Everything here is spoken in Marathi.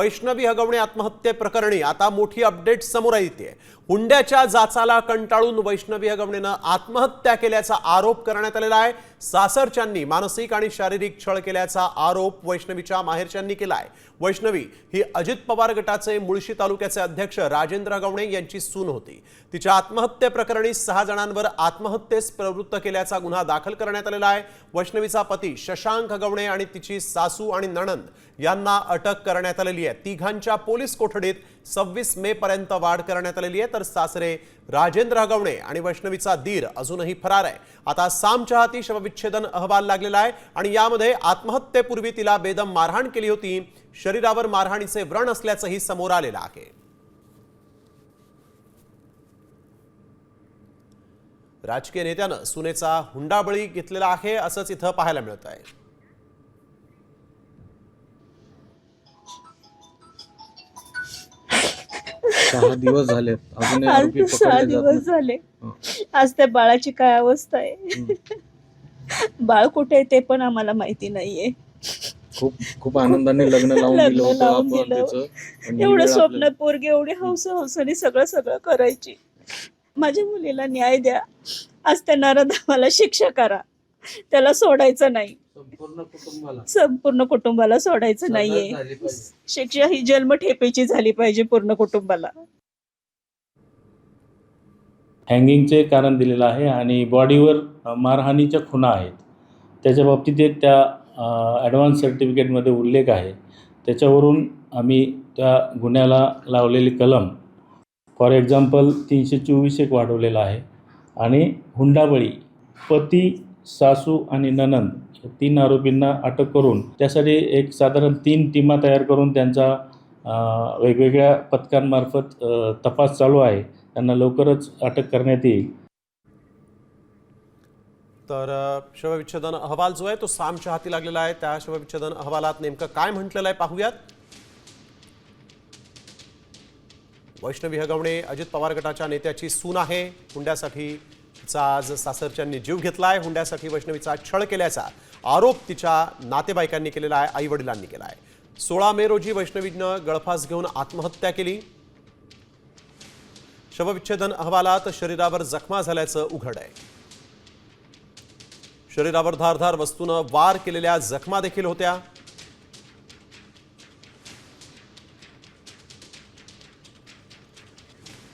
वैष्णवी हगवणे आत्महत्ये प्रकरणी आता मोठी अपडेट समोर येते हुंड्याच्या जाचाला कंटाळून वैष्णवी हगवणेनं आत्महत्या केल्याचा आरोप करण्यात आलेला आहे. सासरच्यांनी मानसिक आणि शारीरिक छळ केल्याचा आरोप वैष्णवीच्या माहेरच्यांनी केलाय. वैष्णवी ही अजित पवार गटाचे मुळशी तालुक्याचे अध्यक्ष राजेंद्र हगवणे यांची सून होती. तिच्या आत्महत्येप्रकरणी सहा जणांवर आत्महत्येस प्रवृत्त केल्याचा गुन्हा दाखल करण्यात आलेला आहे. वैष्णवीचा पती शशांक हगवणे आणि तिची सासू आणि नणंद यांना अटक करण्यात आलेली आहे. तिघांच्या पोलीस कोठडीत सव्वीस मे पर्यंत वाढ करण्यात आलेली आहे. तर सासरे राजेंद्र हगवणे आणि वैष्णवीचा दीर अजूनही फरार आहे. आता सामच्या हाती शवविच्छेदन अहवाल लागलेला आहे आणि यामध्ये आत्महत्येपूर्वी तिला बेदम मारहाण केली होती. शरीरावर मारहाणीचे व्रण असल्याचंही समोर आलेलं आहे. राजकीय नेत्यानं सुनेचा हुंडाबळी घेतलेला आहे असंच इथं पाहायला मिळत आहे सहा दिवस झाले आज आरोपी सहा पकडले जात दिवस झाले. हं. आज त्या बाळाची काय अवस्था आहे? बाळ कुठे आहे ते पण आम्हाला माहिती नाहीये. खूप खूप आनंदाने लग्न लावून लग्न दिलं होतं लावून आपण दिलं. त्याचं आणि ही एवढं वेळ स्वप्न आपल्याला- पोरगे एवढे हौस हौसाने सगळं सगळं करायची. माझ्या मुलीला न्याय द्या. आज त्या नरधामाला शिक्षा करा. त्याला सोडायचं नाही. संपूर्ण कुटुंबाला. सोडायचं नाहीये. शिक्षा ही जन्म ठेपेची झाली पाहिजे पूर्ण कुटुंबाला. हँगिंगचे कारण दिलेलं आहे आणि बॉडीवर मारहाणीच्या खुणा आहेत. त्याच्या बाबतीत एक त्या ॲडव्हान्स सर्टिफिकेटमध्ये उल्लेख आहे. त्याच्यावरून आम्ही त्या गुन्ह्याला लावलेली कलम फॉर एक्झाम्पल तीनशे चोवीस एक वाढवलेला आहे. आणि हुंडाबळी पती सासू आणि ननंद तीन आरोपींना अटक करून त्यासाठी एक साधारण तीन टीमा तयार करून त्यांचा वेगवेगळ्या पथकांमार्फत तपास चालू आहे. त्यांना लवकरच अटक करण्यात येईल. तर शवविच्छेदन अहवाल जो आहे तो सामच्या हाती लागलेला आहे. त्या शवविच्छेदन अहवालात नेमकं काय म्हटलेलं आहे पाहूयात. वैष्णवी हगवणे अजित पवार गटाच्या नेत्याची सून आहे. हुंड्यासाठी तिचा आज सासरच्यांनी जीव घेतलाय. हुंड्यासाठी वैष्णवीचा छळ केल्याचा आरोप तिच्या नातेवाईकांनी केलेला आहे आई वडिलांनी केला आहे सोळा मे रोजी वैष्णवीनं गळफास घेऊन आत्महत्या केली. शवविच्छेदन अहवालात शरीरावर जखमा झाल्याचं उघड आहे. शरीरावर धारधार वस्तूनं वार केलेल्या जखमा देखील होत्या.